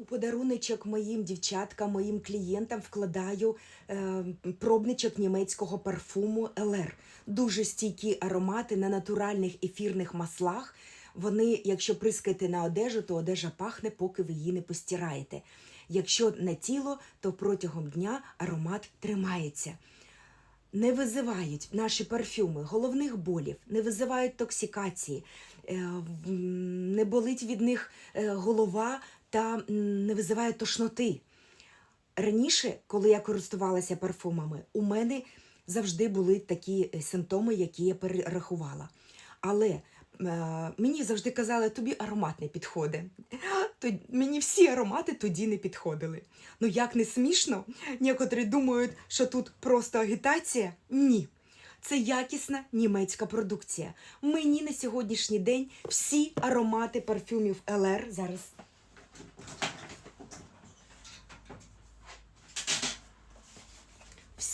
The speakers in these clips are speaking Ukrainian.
У подаруночок моїм дівчаткам, моїм клієнтам вкладаю е, пробничок німецького парфуму LR. Дуже стійкі аромати на натуральних ефірних маслах. Вони, якщо прискаєте на одежу, то одежа пахне, поки ви її не постираєте. Якщо на тіло, то протягом дня аромат тримається. Не визивають наші парфюми головних болів, не визивають токсикації, е, не болить від них е, голова та не визиває тошноти. Раніше, коли я користувалася парфумами, у мене завжди були такі е, симптоми, які я перерахувала. Але е, мені завжди казали, тобі аромат не підходить. Мені всі аромати тоді не підходили. Ну як не смішно, некоторі думають, що тут просто агітація. Ні. Це якісна німецька продукція. Мені на сьогоднішній день всі аромати парфюмів LR зараз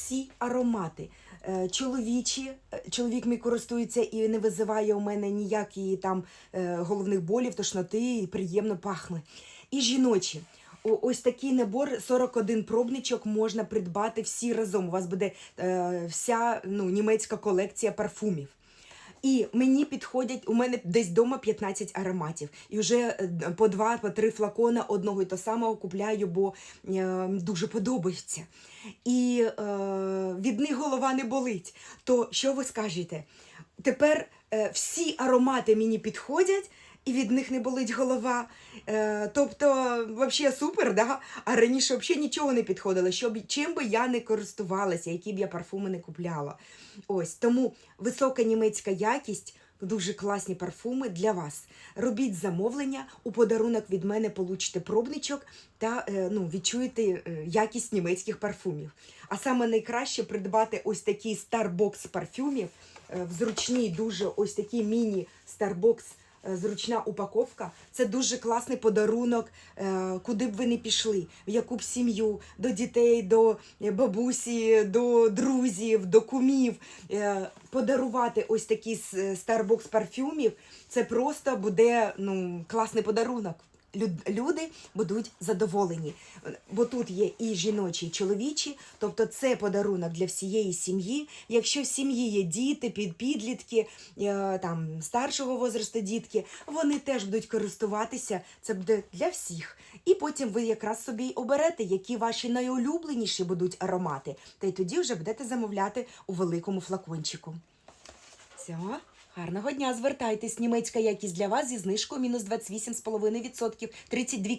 всі аромати. Е, Чоловічі, е, чоловік мій користується і не визиває у мене ніяких там е, головних болів, тошноти, і приємно пахне. І жіночі. Ось такий набор 41 пробничок можна придбати всі разом. У вас буде вся ну, німецька колекція парфумів. І мені підходять, у мене десь вдома 15 ароматів. І вже е, по два, по три флакона одного і того самого купляю, бо е, дуже подобається. І е, від них голова не болить. То що ви скажете? Тепер всі аромати мені підходять. І від них не болить голова. Е, тобто, взагалі супер, да? а раніше взагалі нічого не підходило, щоб, чим би я не користувалася, які б я парфуми не купляла. Ось тому висока німецька якість, дуже класні парфуми для вас. Робіть замовлення, у подарунок від мене получите пробничок та е, ну, відчуєте е, якість німецьких парфумів. А саме найкраще придбати ось такий старбокс парфюмів е, в зручній, дуже ось такий міні-старбокс зручна упаковка. Це дуже класний подарунок, е, куди б ви не пішли, в яку б сім'ю, до дітей, до е, бабусі, до друзів, до кумів. Е, Подарувати ось такі Starbucks парфюмів. Це просто буде ну, класний подарунок. Люд- Люди будуть задоволені, бо тут є і жіночі, і чоловічі, тобто це подарунок для всієї сім'ї. Якщо в сім'ї є діти, під підлітки, е, там старшого возрасту дітки, вони теж будуть користуватися. Це буде для всіх. І потім ви якраз собі оберете, які ваші найулюбленіші будуть аромати. Та й тоді вже будете замовляти у великому флакончику. Все, гарного дня, звертайтесь. Німецька якість для вас зі знижкою мінус 28,5%, 32